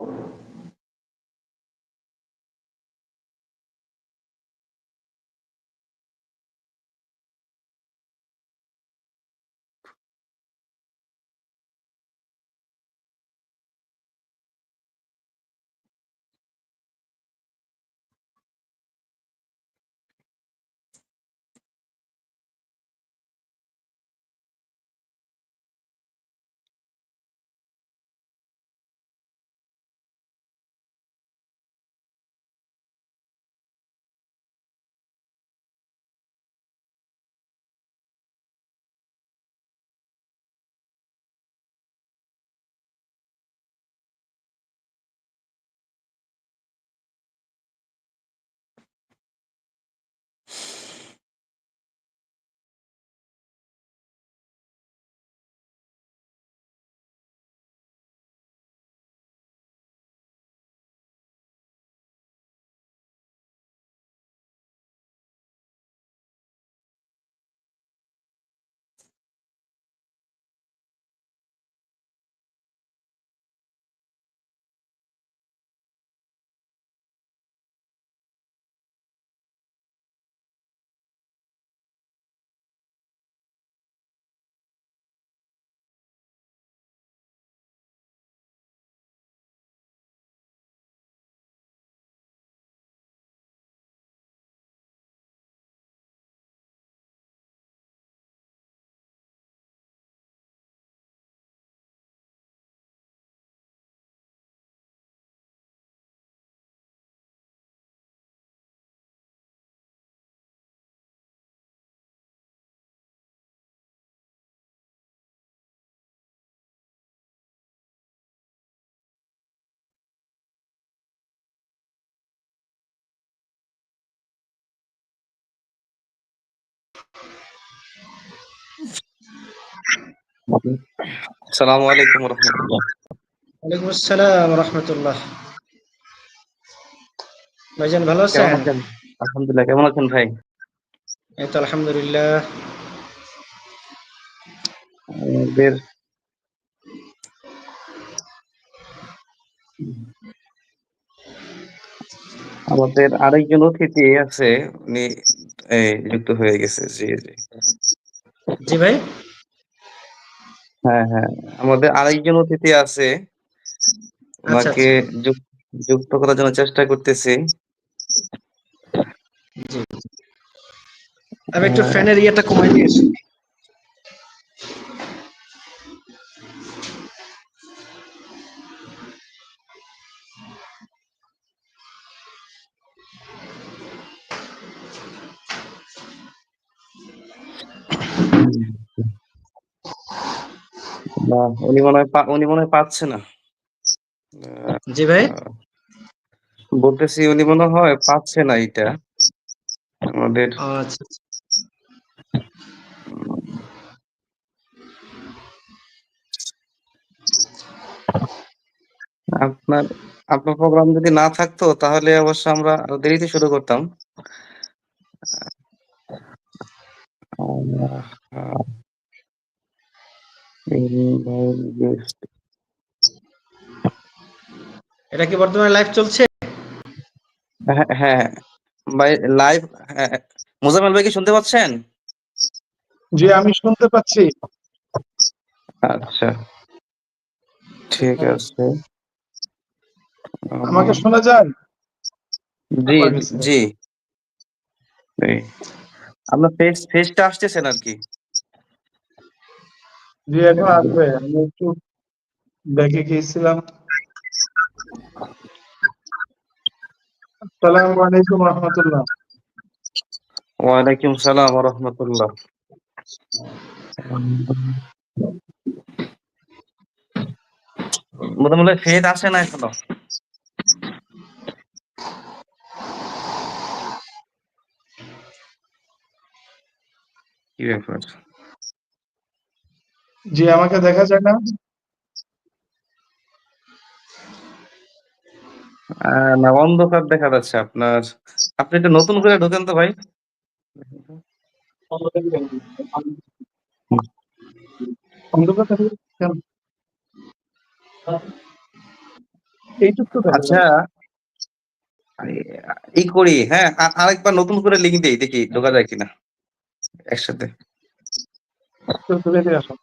Amen. আসসালামু আলাইকুম রহমতুল্লাহ। ওয়ালাইকুম আসসালাম রহমতুল্লাহ। ভাইজান ভালো আছেন? আলহামদুলিল্লাহ কেমন আছেন ভাই? এই তো আলহামদুলিল্লাহ। আমাদের আমাদের আরেকজন অতিথি আছে উনি যুক্ত হয়ে গেছে জি জি। জি ভাই? হ্যাঁ হ্যাঁ আমাদের আরেকজন অতিথি আছে ওনাকে যুক- যুক্ত করার জন্য চেষ্টা করতেছি। আমি একটু হ্যাঁ। ফ্যানের ইয়েটা কমাই দিয়েছি। না উনি মনে হয় উনি মনে হয় পাচ্ছে না। জি ভাই? বলতেছি উনি মনে হয় পাচ্ছে না এটা আমাদের আচ্ছা। আপনার আপনার প্রোগ্রাম যদি না থাকতো তাহলে অবশ্য আমরা আরও দেরিতে শুরু করতাম। Guest। এটা কি বর্তমানে লাইভ চলছে? হ্যাঁ হ্যাঁ ভাই লাইভ মোজাম্মেল ভাই কি শুনতে পাচ্ছেন? জি আমি শুনতে পাচ্ছি। আচ্ছা ঠিক আছে। আমাকে শোনা যায়? জি জি। আপনার ফেস ফেসটা আসতেছেন আর কি জি এখন আসবে। আমি একটু দেখে গিয়েছিলাম আসসালামু আলাইকুম রহমতুল্লাহ। ওয়ালাইকুম সালাম রাহমাতুল্লাহ। মোটামুটি ফেস আসে না এখনও? কি ব্যাপার? জি আমাকে দেখা যায় না। না অন্ধকার দেখা যাচ্ছে আপনার। আপনি একটু নতুন করে ঢোকেন তো ভাই। আচ্ছা। ই করি হ্যাঁ আরেকবার নতুন করে লিঙ্ক দিই দেখি ঢোকা যায় কিনা। একসাথে। আসো।